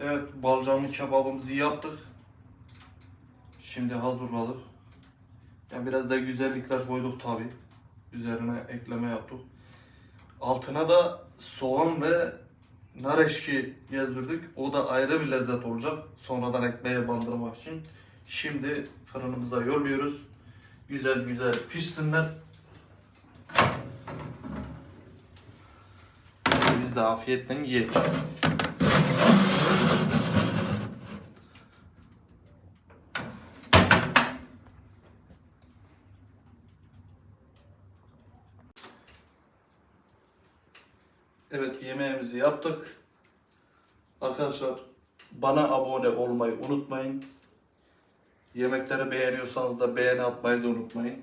Evet balcanlı kebabımızı yaptık. Şimdi hazırladık. Yani biraz da güzellikler koyduk tabi. Üzerine ekleme yaptık. Altına da soğan ve nar eşki gezdirdik. O da ayrı bir lezzet olacak. Sonradan ekmeğe bandırmak için. Şimdi fırınımıza yolluyoruz. Güzel güzel pişsinler. Biz de afiyetle yiyelim. Evet yemeğimizi yaptık. Arkadaşlar bana abone olmayı unutmayın. Yemekleri beğeniyorsanız da beğeni atmayı da unutmayın.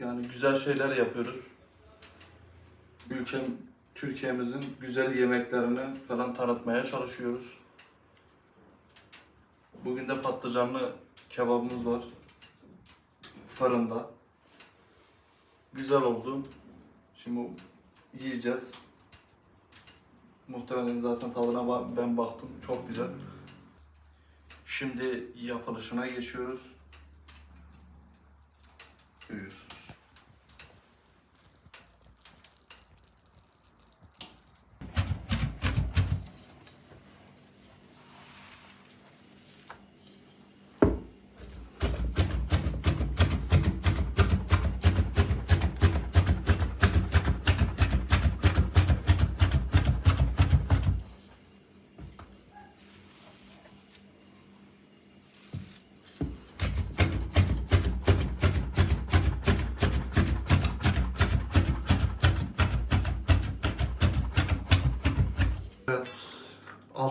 Yani güzel şeyler yapıyoruz. Ülkem, Türkiye'mizin güzel yemeklerini falan tanıtmaya çalışıyoruz. Bugün de patlıcanlı kebabımız var. Fırında. Güzel oldu. Şimdi yiyeceğiz. Muhtemelen zaten tadına ben baktım. Çok güzel. Şimdi yapılışına geçiyoruz. Görüyorsunuz.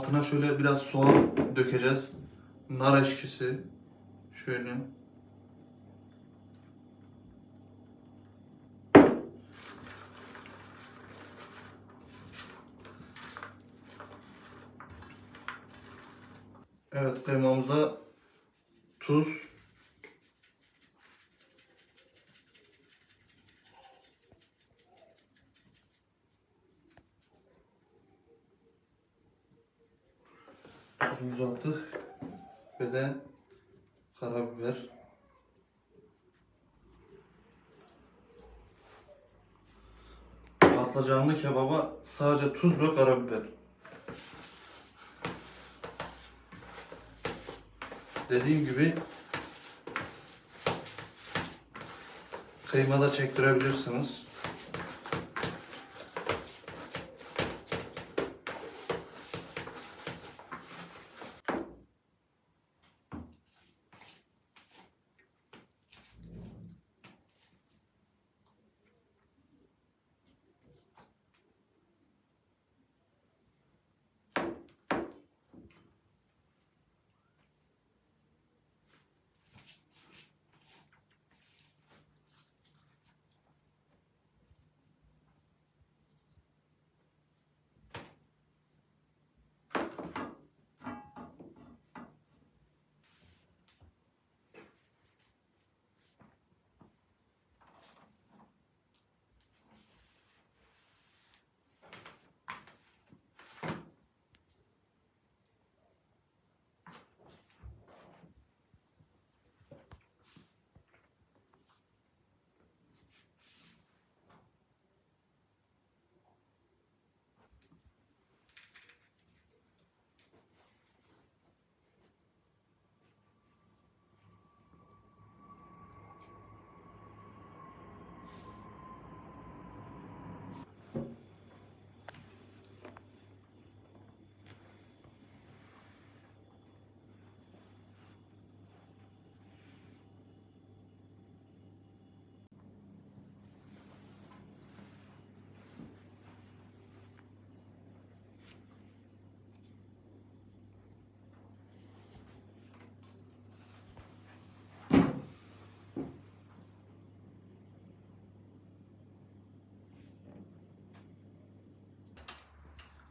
Altına şöyle biraz soğan dökeceğiz. Nar eşkisi. Şöyle. Evet kıymamıza tuz. Tuzumuzu attık. Ve de karabiber. Patlıcanlı kebaba sadece tuz ve karabiber. Dediğim gibi kıymada çektirebilirsiniz.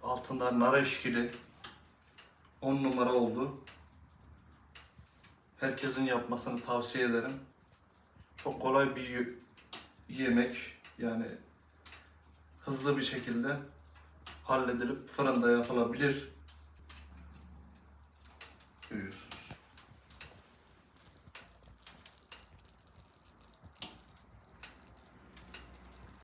Altında nar eşkili 10 numara oldu. Herkesin yapmasını tavsiye ederim. Çok kolay bir yemek. Yani hızlı bir şekilde halledilip fırında yapılabilir. Buyur.